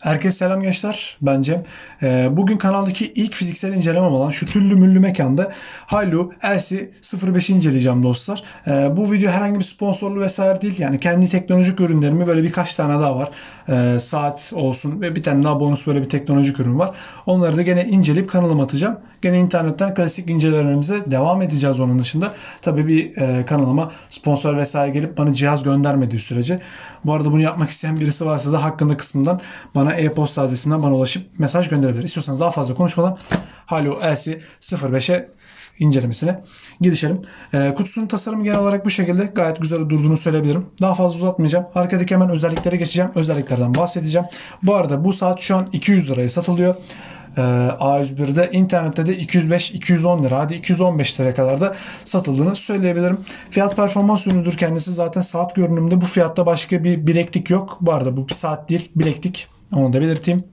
Herkese selam gençler. Ben Cem. Ee, bugün kanaldaki ilk fiziksel incelemem olan şu tüllü müllü mekanda Hailu Elsi 05'i inceleyeceğim dostlar. Ee, bu video herhangi bir sponsorlu vesaire değil. Yani kendi teknolojik ürünlerimi böyle birkaç tane daha var. Ee, saat olsun ve bir tane daha bonus böyle bir teknolojik ürün var. Onları da gene inceleyip kanalıma atacağım. Gene internetten klasik incelemelerimize devam edeceğiz onun dışında. Tabii bir e, kanalıma sponsor vesaire gelip bana cihaz göndermediği sürece. Bu arada bunu yapmak isteyen birisi varsa da hakkında kısmından bana e-posta adresinden bana ulaşıp mesaj gönderebilir. İstiyorsanız daha fazla konuşmadan Halo Elsi 05'e incelemesine girişelim. Ee, kutusunun tasarımı genel olarak bu şekilde gayet güzel durduğunu söyleyebilirim. Daha fazla uzatmayacağım. Arkadaki hemen özelliklere geçeceğim. Özelliklerden bahsedeceğim. Bu arada bu saat şu an 200 liraya satılıyor. Ee, A101'de internette de 205-210 lira hadi 215 liraya kadar da satıldığını söyleyebilirim. Fiyat performans ürünüdür kendisi zaten saat görünümünde bu fiyatta başka bir bileklik yok. Bu arada bu bir saat değil bileklik onu da belirteyim.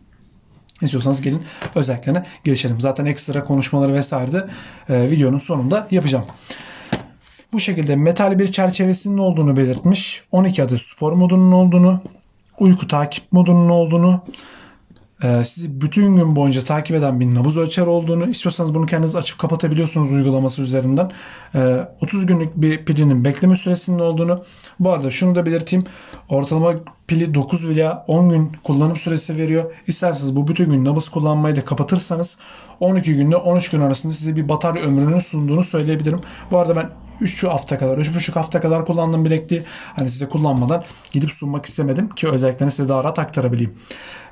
İstiyorsanız gelin özelliklerine girişelim. Zaten ekstra konuşmaları vesaire de e, videonun sonunda yapacağım. Bu şekilde metal bir çerçevesinin olduğunu belirtmiş. 12 adet spor modunun olduğunu, uyku takip modunun olduğunu, sizi bütün gün boyunca takip eden bir nabız ölçer olduğunu, istiyorsanız bunu kendiniz açıp kapatabiliyorsunuz uygulaması üzerinden. E, 30 günlük bir pilinin bekleme süresinin olduğunu. Bu arada şunu da belirteyim. Ortalama pili 9 veya 10 gün kullanım süresi veriyor. İsterseniz bu bütün gün nabız kullanmayı da kapatırsanız 12 günle 13 gün arasında size bir batarya ömrünü sunduğunu söyleyebilirim. Bu arada ben 3 hafta kadar, 3,5 hafta kadar kullandığım bilekliği hani size kullanmadan gidip sunmak istemedim ki özelliklerini size daha rahat aktarabileyim.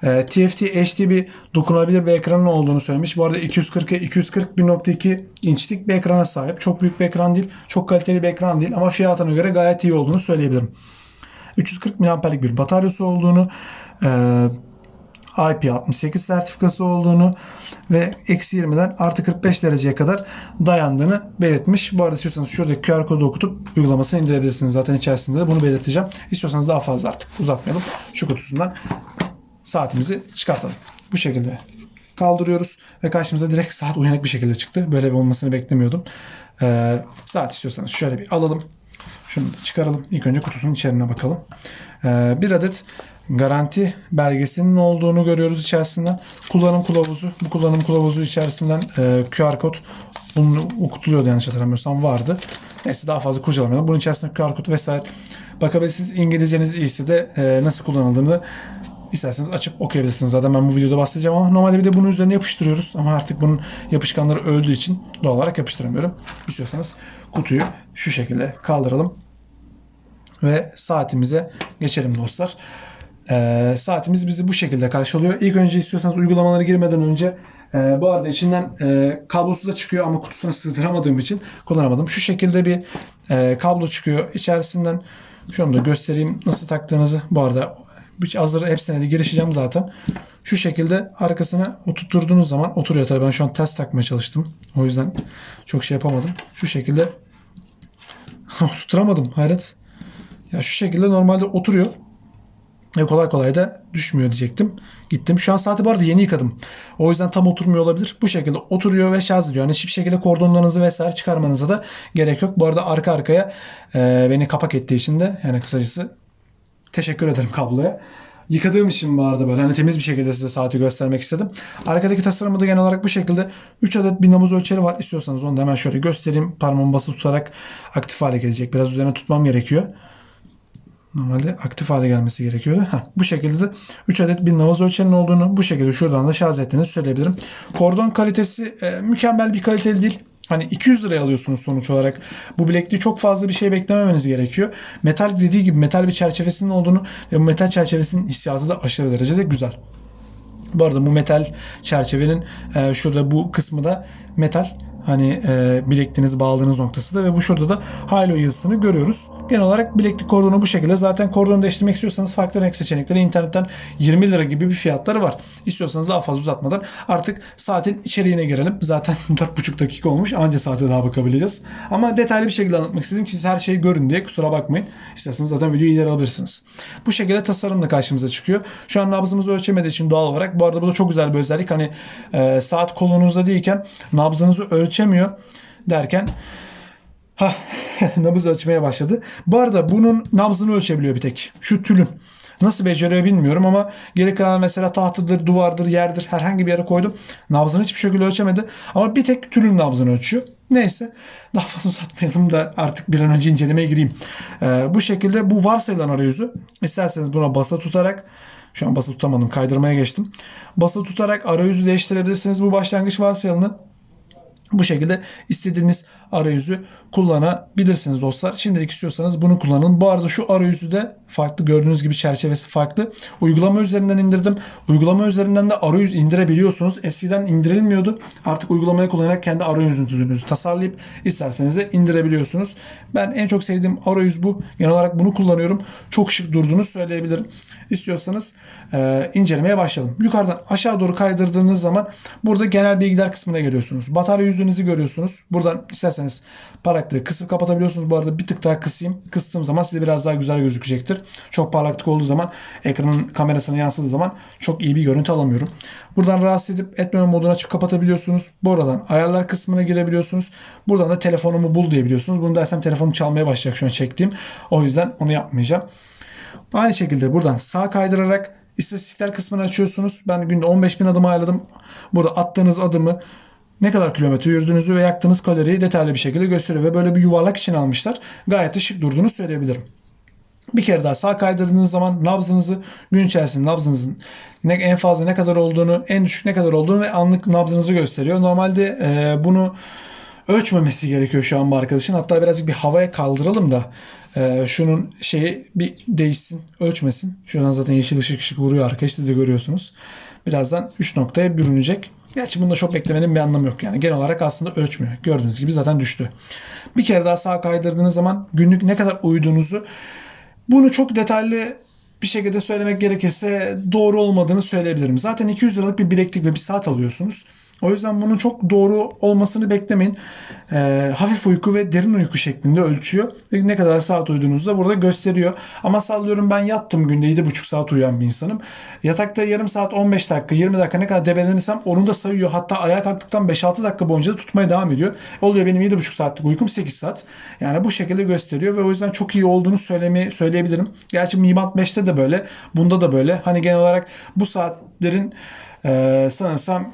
Ee, TFT HD bir dokunabilir bir ekranın olduğunu söylemiş. Bu arada 240'a 241.2 inçlik bir ekrana sahip. Çok büyük bir ekran değil, çok kaliteli bir ekran değil ama fiyatına göre gayet iyi olduğunu söyleyebilirim. 340 mAh'lik bir bataryası olduğunu, e, IP68 sertifikası olduğunu ve eksi 20'den artı 45 dereceye kadar dayandığını belirtmiş. Bu arada istiyorsanız şurada QR kodu okutup uygulamasını indirebilirsiniz. Zaten içerisinde de bunu belirteceğim. İstiyorsanız daha fazla artık uzatmayalım. Şu kutusundan saatimizi çıkartalım. Bu şekilde kaldırıyoruz ve karşımıza direkt saat uyanık bir şekilde çıktı. Böyle bir olmasını beklemiyordum. Ee, saat istiyorsanız şöyle bir alalım. Şunu da çıkaralım. İlk önce kutusunun içeriğine bakalım. Ee, bir adet garanti belgesinin olduğunu görüyoruz içerisinden. Kullanım kılavuzu. Bu kullanım kılavuzu içerisinden e, QR kod bunun okutuluyordu yanlış hatırlamıyorsam vardı. Neyse daha fazla kurcalamayalım. Bunun içerisinde QR kod vesaire bakabilirsiniz. İngilizceniz iyiyse de e, nasıl kullanıldığını İsterseniz açıp okuyabilirsiniz. Zaten ben bu videoda bahsedeceğim ama normalde bir de bunun üzerine yapıştırıyoruz. Ama artık bunun yapışkanları öldüğü için doğal olarak yapıştıramıyorum. İstiyorsanız kutuyu şu şekilde kaldıralım. Ve saatimize geçelim dostlar. Ee, saatimiz bizi bu şekilde karşılıyor. İlk önce istiyorsanız uygulamalara girmeden önce e, bu arada içinden e, kablosu da çıkıyor ama kutusuna sığdıramadığım için kullanamadım. Şu şekilde bir e, kablo çıkıyor. İçerisinden şunu da göstereyim nasıl taktığınızı. Bu arada hazır hepsine de girişeceğim zaten. Şu şekilde arkasına oturtturduğunuz zaman oturuyor. Tabii ben şu an ters takmaya çalıştım. O yüzden çok şey yapamadım. Şu şekilde oturtturamadım. Hayret. Ya şu şekilde normalde oturuyor. Ve kolay kolay da düşmüyor diyecektim. Gittim. Şu an saati bu arada yeni yıkadım. O yüzden tam oturmuyor olabilir. Bu şekilde oturuyor ve şarj ediyor. Yani hiçbir şekilde kordonlarınızı vesaire çıkarmanıza da gerek yok. Bu arada arka arkaya e, beni kapak ettiği için de yani kısacası teşekkür ederim kabloya. Yıkadığım için arada böyle hani temiz bir şekilde size saati göstermek istedim. Arkadaki tasarımı da genel olarak bu şekilde 3 adet bir nabız ölçeri var. İstiyorsanız onu da hemen şöyle göstereyim. Parmağımı basılı tutarak aktif hale gelecek. Biraz üzerine tutmam gerekiyor. Normalde aktif hale gelmesi gerekiyordu. Heh, bu şekilde de 3 adet bir nabız ölçerinin olduğunu bu şekilde şuradan da şarj ettiğini söyleyebilirim. Kordon kalitesi e, mükemmel bir kaliteli değil. Hani 200 liraya alıyorsunuz sonuç olarak. Bu bilekliği çok fazla bir şey beklememeniz gerekiyor. Metal dediği gibi metal bir çerçevesinin olduğunu ve bu metal çerçevesinin hissiyatı da aşırı derecede güzel. Bu arada bu metal çerçevenin e, şurada bu kısmı da metal. Hani e, bilekliğinizi bağladığınız noktası da ve bu şurada da halo yazısını görüyoruz. Genel olarak bileklik kordonu bu şekilde. Zaten kordonu değiştirmek istiyorsanız farklı renk seçenekleri internetten 20 lira gibi bir fiyatları var. İstiyorsanız daha fazla uzatmadan artık saatin içeriğine girelim. Zaten 4,5 dakika olmuş. Anca saate daha bakabileceğiz. Ama detaylı bir şekilde anlatmak istedim ki siz her şeyi görün diye kusura bakmayın. İsterseniz zaten videoyu ileri alabilirsiniz. Bu şekilde tasarımla karşımıza çıkıyor. Şu an nabzımızı ölçemediği için doğal olarak. Bu arada bu da çok güzel bir özellik. Hani e, saat kolunuzda değilken nabzınızı ölçemiyor derken Hah, nabız ölçmeye başladı. Bu arada bunun nabzını ölçebiliyor bir tek. Şu tülün. Nasıl beceriyor bilmiyorum ama geri kalan mesela tahtadır, duvardır, yerdir herhangi bir yere koydum. Nabzını hiçbir şekilde ölçemedi. Ama bir tek tülün nabzını ölçüyor. Neyse daha fazla uzatmayalım da artık bir an önce incelemeye gireyim. Ee, bu şekilde bu varsayılan arayüzü isterseniz buna basılı tutarak şu an basılı tutamadım kaydırmaya geçtim. Basılı tutarak arayüzü değiştirebilirsiniz. Bu başlangıç varsayılanı bu şekilde istediğiniz arayüzü kullanabilirsiniz dostlar. Şimdilik istiyorsanız bunu kullanın. Bu arada şu arayüzü de farklı gördüğünüz gibi çerçevesi farklı. Uygulama üzerinden indirdim. Uygulama üzerinden de arayüz indirebiliyorsunuz. Eskiden indirilmiyordu. Artık uygulamayı kullanarak kendi arayüzünüzü tasarlayıp isterseniz de indirebiliyorsunuz. Ben en çok sevdiğim arayüz bu. Genel olarak bunu kullanıyorum. Çok şık durduğunu söyleyebilirim. İstiyorsanız e, incelemeye başlayalım. Yukarıdan aşağı doğru kaydırdığınız zaman burada genel bilgiler kısmına geliyorsunuz. Batarya yüzünüzü görüyorsunuz. Buradan isterseniz parlaklığı kısıp kapatabiliyorsunuz. Bu arada bir tık daha kısayım. Kıstığım zaman size biraz daha güzel gözükecektir. Çok parlaklık olduğu zaman ekranın kamerasına yansıdığı zaman çok iyi bir görüntü alamıyorum. Buradan rahatsız edip etmeme modunu açıp kapatabiliyorsunuz. Buradan ayarlar kısmına girebiliyorsunuz. Buradan da telefonumu bul diyebiliyorsunuz. Bunu dersem telefonum çalmaya başlayacak şu an çektiğim. O yüzden onu yapmayacağım. Aynı şekilde buradan sağ kaydırarak istatistikler kısmını açıyorsunuz. Ben günde 15 bin adım ayarladım. Burada attığınız adımı ne kadar kilometre yürüdüğünüzü ve yaktığınız kaloriyi detaylı bir şekilde gösteriyor. Ve böyle bir yuvarlak için almışlar. Gayet de şık durduğunu söyleyebilirim. Bir kere daha sağ kaydırdığınız zaman nabzınızı gün içerisinde nabzınızın ne, en fazla ne kadar olduğunu, en düşük ne kadar olduğunu ve anlık nabzınızı gösteriyor. Normalde e, bunu ölçmemesi gerekiyor şu an bu arkadaşın. Hatta birazcık bir havaya kaldıralım da e, şunun şeyi bir değişsin, ölçmesin. Şuradan zaten yeşil ışık ışık vuruyor arkadaş siz de görüyorsunuz. Birazdan 3 noktaya bürünecek. Gerçi bunda çok beklemenin bir anlamı yok. Yani genel olarak aslında ölçmüyor. Gördüğünüz gibi zaten düştü. Bir kere daha sağa kaydırdığınız zaman günlük ne kadar uyuduğunuzu bunu çok detaylı bir şekilde söylemek gerekirse doğru olmadığını söyleyebilirim. Zaten 200 liralık bir bileklik ve bir saat alıyorsunuz. O yüzden bunun çok doğru olmasını beklemeyin. E, hafif uyku ve derin uyku şeklinde ölçüyor. Ve ne kadar saat uyuduğunuzu da burada gösteriyor. Ama sallıyorum ben yattım günde 7,5 saat uyuyan bir insanım. Yatakta yarım saat 15 dakika 20 dakika ne kadar debelenirsem onu da sayıyor. Hatta ayağa kalktıktan 5-6 dakika boyunca da tutmaya devam ediyor. Oluyor benim 7,5 saatlik uykum 8 saat. Yani bu şekilde gösteriyor ve o yüzden çok iyi olduğunu söyleme, söyleyebilirim. Gerçi Mi Band 5'te de böyle. Bunda da böyle. Hani genel olarak bu saatlerin e, sanırsam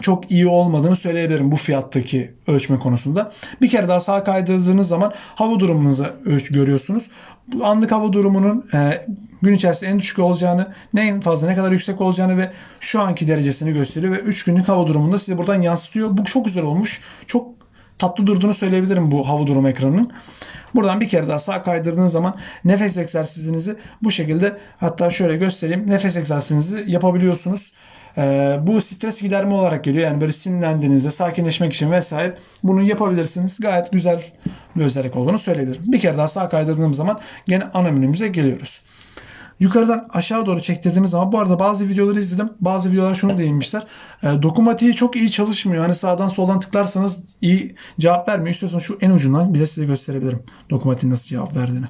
çok iyi olmadığını söyleyebilirim bu fiyattaki ölçme konusunda. Bir kere daha sağa kaydırdığınız zaman hava durumunuzu ölç görüyorsunuz. Bu anlık hava durumunun e, gün içerisinde en düşük olacağını, ne en fazla ne kadar yüksek olacağını ve şu anki derecesini gösteriyor ve 3 günlük hava durumunda size buradan yansıtıyor. Bu çok güzel olmuş. Çok tatlı durduğunu söyleyebilirim bu hava durumu ekranının. Buradan bir kere daha sağ kaydırdığınız zaman nefes egzersizinizi bu şekilde hatta şöyle göstereyim. Nefes egzersizinizi yapabiliyorsunuz. Ee, bu stres giderme olarak geliyor. Yani böyle sinirlendiğinizde sakinleşmek için vesaire bunu yapabilirsiniz. Gayet güzel bir özellik olduğunu söyleyebilirim. Bir kere daha sağ kaydırdığım zaman gene ana menümüze geliyoruz. Yukarıdan aşağı doğru çektirdiğimiz zaman bu arada bazı videoları izledim. Bazı videolar şunu değinmişler. E, dokunmatiği çok iyi çalışmıyor. Hani sağdan soldan tıklarsanız iyi cevap vermiyor. İstiyorsanız şu en ucundan bir de size gösterebilirim. Dokunmatiğin nasıl cevap verdiğini.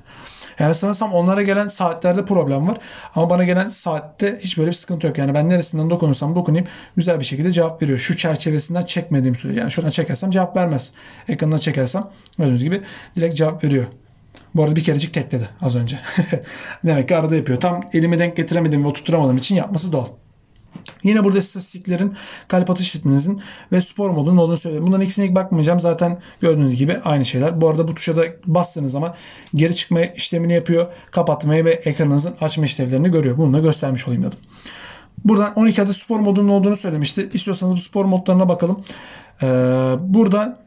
Yani sanırsam onlara gelen saatlerde problem var. Ama bana gelen saatte hiç böyle bir sıkıntı yok. Yani ben neresinden dokunursam dokunayım güzel bir şekilde cevap veriyor. Şu çerçevesinden çekmediğim sürece. Yani şuradan çekersem cevap vermez. Ekrandan çekersem gördüğünüz gibi direkt cevap veriyor. Bu arada bir kerecik tekledi az önce. Demek ki arada yapıyor. Tam elimi denk getiremedim ve oturtamadığım için yapması doğal. Yine burada istatistiklerin kalp atış ritminizin ve spor modunun olduğunu söylüyorum. Bunların ikisine ilk bakmayacağım. Zaten gördüğünüz gibi aynı şeyler. Bu arada bu tuşa da bastığınız zaman geri çıkma işlemini yapıyor. Kapatmayı ve ekranınızın açma işlevlerini görüyor. Bunu da göstermiş olayım dedim. Buradan 12 adet spor modunun olduğunu söylemişti. İstiyorsanız bu spor modlarına bakalım. Ee, burada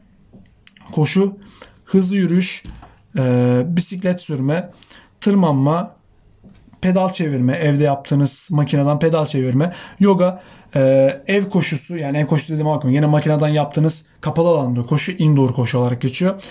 koşu, hızlı yürüyüş, e, bisiklet sürme, tırmanma, pedal çevirme, evde yaptığınız makineden pedal çevirme, yoga, e, ev koşusu yani ev koşusu dediğime bakmayın. Yine makineden yaptığınız kapalı alanda koşu, indoor koşu olarak geçiyor.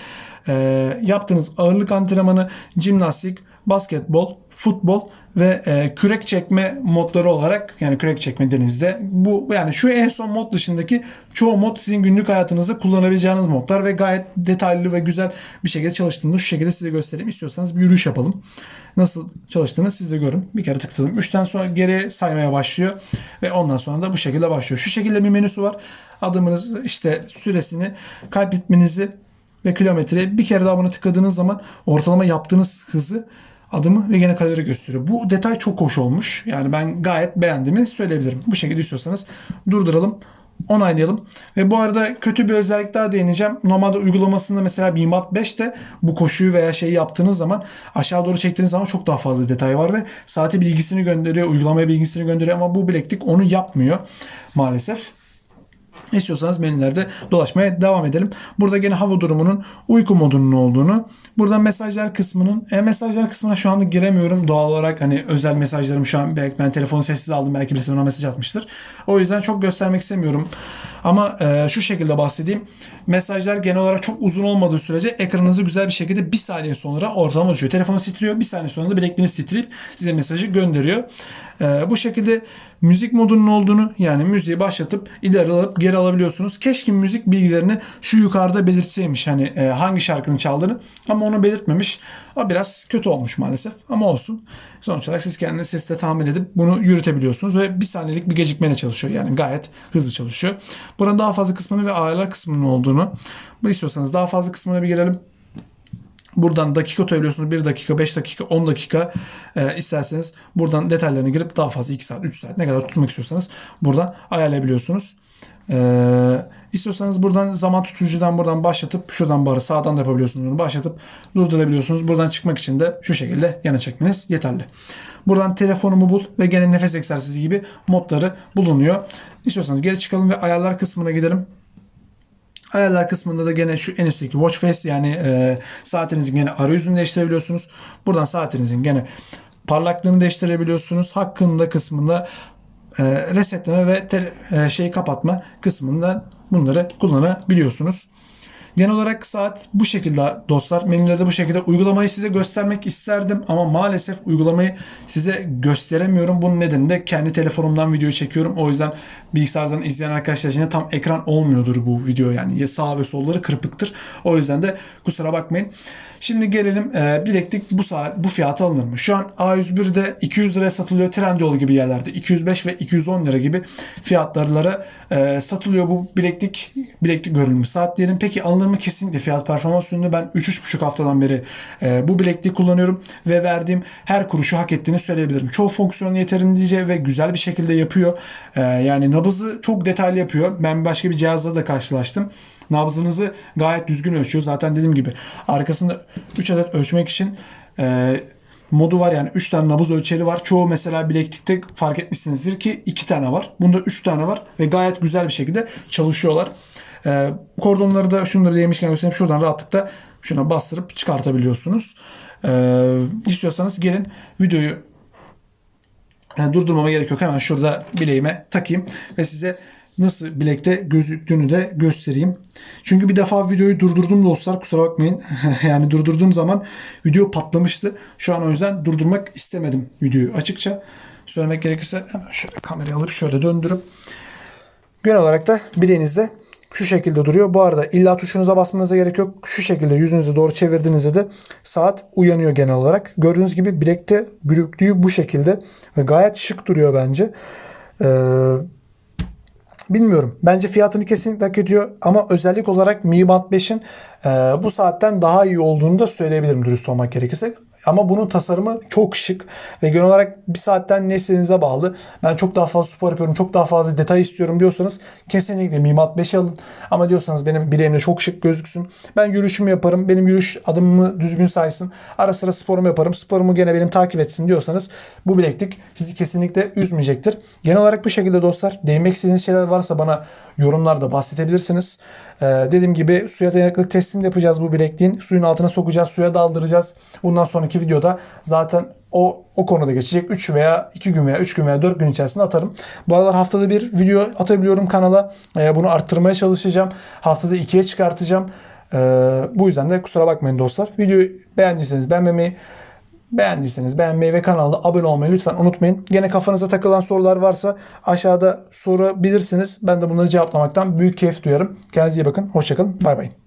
E, yaptığınız ağırlık antrenmanı, jimnastik, basketbol, futbol ve e, kürek çekme modları olarak yani kürek çekme denizde bu yani şu en son mod dışındaki çoğu mod sizin günlük hayatınızda kullanabileceğiniz modlar ve gayet detaylı ve güzel bir şekilde çalıştığını şu şekilde size göstereyim. İstiyorsanız bir yürüyüş yapalım. Nasıl çalıştığını siz de görün. Bir kere tıkladım. 3'ten sonra geri saymaya başlıyor ve ondan sonra da bu şekilde başlıyor. Şu şekilde bir menüsü var. Adımınız işte süresini, kalp ritminizi ve kilometreyi bir kere daha buna tıkladığınız zaman ortalama yaptığınız hızı adımı ve gene kalori gösteriyor. Bu detay çok hoş olmuş. Yani ben gayet beğendiğimi söyleyebilirim. Bu şekilde istiyorsanız durduralım onaylayalım. Ve bu arada kötü bir özellik daha değineceğim. Normalde uygulamasında mesela BIMAP 5'te bu koşuyu veya şeyi yaptığınız zaman aşağı doğru çektiğiniz zaman çok daha fazla detay var ve saati bilgisini gönderiyor, uygulamaya bilgisini gönderiyor ama bu bileklik onu yapmıyor maalesef. İstiyorsanız menülerde dolaşmaya devam edelim. Burada gene hava durumunun uyku modunun olduğunu. Burada mesajlar kısmının e, mesajlar kısmına şu anda giremiyorum. Doğal olarak hani özel mesajlarım şu an belki ben telefonu sessiz aldım. Belki birisi bana mesaj atmıştır. O yüzden çok göstermek istemiyorum. Ama e, şu şekilde bahsedeyim. Mesajlar genel olarak çok uzun olmadığı sürece ekranınızı güzel bir şekilde bir saniye sonra ortalama düşüyor. Telefonu titriyor. Bir saniye sonra da bilekliğiniz titreyip size mesajı gönderiyor. E, bu şekilde müzik modunun olduğunu yani müziği başlatıp ileri alıp geri alabiliyorsunuz. Keşke müzik bilgilerini şu yukarıda belirtseymiş hani e, hangi şarkının çaldığını ama onu belirtmemiş. O biraz kötü olmuş maalesef ama olsun. Sonuç olarak siz kendiniz sesle tahmin edip bunu yürütebiliyorsunuz ve bir saniyelik bir gecikmeyle çalışıyor. Yani gayet hızlı çalışıyor. Buranın daha fazla kısmını ve ayarlar kısmının olduğunu istiyorsanız daha fazla kısmına bir girelim. Buradan dakika tutabiliyorsunuz. 1 dakika, 5 dakika, 10 dakika e, isterseniz buradan detaylarına girip daha fazla 2 saat, 3 saat ne kadar tutmak istiyorsanız buradan ayarlayabiliyorsunuz. E, istiyorsanız buradan zaman tutucudan buradan başlatıp şuradan barı sağdan da yapabiliyorsunuz bunu başlatıp durdurabiliyorsunuz. Buradan çıkmak için de şu şekilde yana çekmeniz yeterli. Buradan telefonumu bul ve gene nefes egzersizi gibi modları bulunuyor. İstiyorsanız geri çıkalım ve ayarlar kısmına gidelim. Ayarlar kısmında da gene şu en üstteki watch face yani e, saatinizin gene arayüzünü değiştirebiliyorsunuz. Buradan saatinizin gene parlaklığını değiştirebiliyorsunuz. Hakkında kısmında e, resetleme ve te, e, şeyi kapatma kısmında bunları kullanabiliyorsunuz. Genel olarak saat bu şekilde dostlar. Menülerde bu şekilde. Uygulamayı size göstermek isterdim ama maalesef uygulamayı size gösteremiyorum. Bunun nedeni de kendi telefonumdan video çekiyorum. O yüzden bilgisayardan izleyen arkadaşlar için tam ekran olmuyordur bu video yani. Ya sağ ve solları kırpıktır. O yüzden de kusura bakmayın. Şimdi gelelim e, bileklik bu saat bu fiyata alınır mı? Şu an A101'de 200 liraya satılıyor. Trendyol gibi yerlerde 205 ve 210 lira gibi fiyatlarlara e, satılıyor bu bileklik bileklik görünümlü saat diyelim. Peki alınır mı? Kesinlikle fiyat performans ürünü ben 3-3,5 haftadan beri e, bu bilekliği kullanıyorum ve verdiğim her kuruşu hak ettiğini söyleyebilirim. Çoğu fonksiyonu yeterince ve güzel bir şekilde yapıyor. E, yani nabızı çok detaylı yapıyor. Ben başka bir cihazla da karşılaştım. Nabzınızı gayet düzgün ölçüyor. Zaten dediğim gibi arkasında 3 adet ölçmek için e, modu var yani 3 tane nabız ölçeri var. Çoğu mesela bileklikte fark etmişsinizdir ki 2 tane var. Bunda 3 tane var ve gayet güzel bir şekilde çalışıyorlar. E, kordonları da şunu da değmişken göstereyim. Şuradan rahatlıkla şuna bastırıp çıkartabiliyorsunuz. E, istiyorsanız gelin videoyu yani durdurmama gerek yok. Hemen şurada bileğime takayım ve size nasıl bilekte gözüktüğünü de göstereyim. Çünkü bir defa videoyu durdurdum dostlar kusura bakmayın. yani durdurduğum zaman video patlamıştı. Şu an o yüzden durdurmak istemedim videoyu açıkça. Söylemek gerekirse hemen şöyle kamerayı alıp şöyle döndürüp genel olarak da bileğinizde şu şekilde duruyor. Bu arada illa tuşunuza basmanıza gerek yok. Şu şekilde yüzünüzü doğru çevirdiğinizde de saat uyanıyor genel olarak. Gördüğünüz gibi bilekte büyüklüğü bu şekilde ve gayet şık duruyor bence. Ee, bilmiyorum. Bence fiyatını kesinlikle hak ediyor ama özellik olarak Mi Band 5'in e, bu saatten daha iyi olduğunu da söyleyebilirim dürüst olmak gerekirse. Ama bunun tasarımı çok şık ve genel olarak bir saatten ne bağlı. Ben çok daha fazla spor yapıyorum, çok daha fazla detay istiyorum diyorsanız kesinlikle Mi Band 5'i alın. Ama diyorsanız benim bileğimde çok şık gözüksün. Ben yürüyüşümü yaparım, benim yürüyüş adımımı düzgün saysın. Ara sıra sporumu yaparım, sporumu gene benim takip etsin diyorsanız bu bileklik sizi kesinlikle üzmeyecektir. Genel olarak bu şekilde dostlar. Değinmek istediğiniz şeyler varsa bana yorumlarda bahsedebilirsiniz. Ee, dediğim gibi suya dayanıklılık testini de yapacağız bu bilekliğin. Suyun altına sokacağız, suya daldıracağız. Bundan sonraki videoda zaten o o konuda geçecek. 3 veya 2 gün veya 3 gün veya 4 gün içerisinde atarım. Bu aralar haftada bir video atabiliyorum kanala. Ee, bunu arttırmaya çalışacağım. Haftada 2'ye çıkartacağım. Ee, bu yüzden de kusura bakmayın dostlar. Videoyu beğendiyseniz beğenmemeyi Beğendiyseniz beğenmeyi ve kanala abone olmayı lütfen unutmayın. Gene kafanıza takılan sorular varsa aşağıda sorabilirsiniz. Ben de bunları cevaplamaktan büyük keyif duyarım. Kendinize iyi bakın. Hoşçakalın. Bay bay.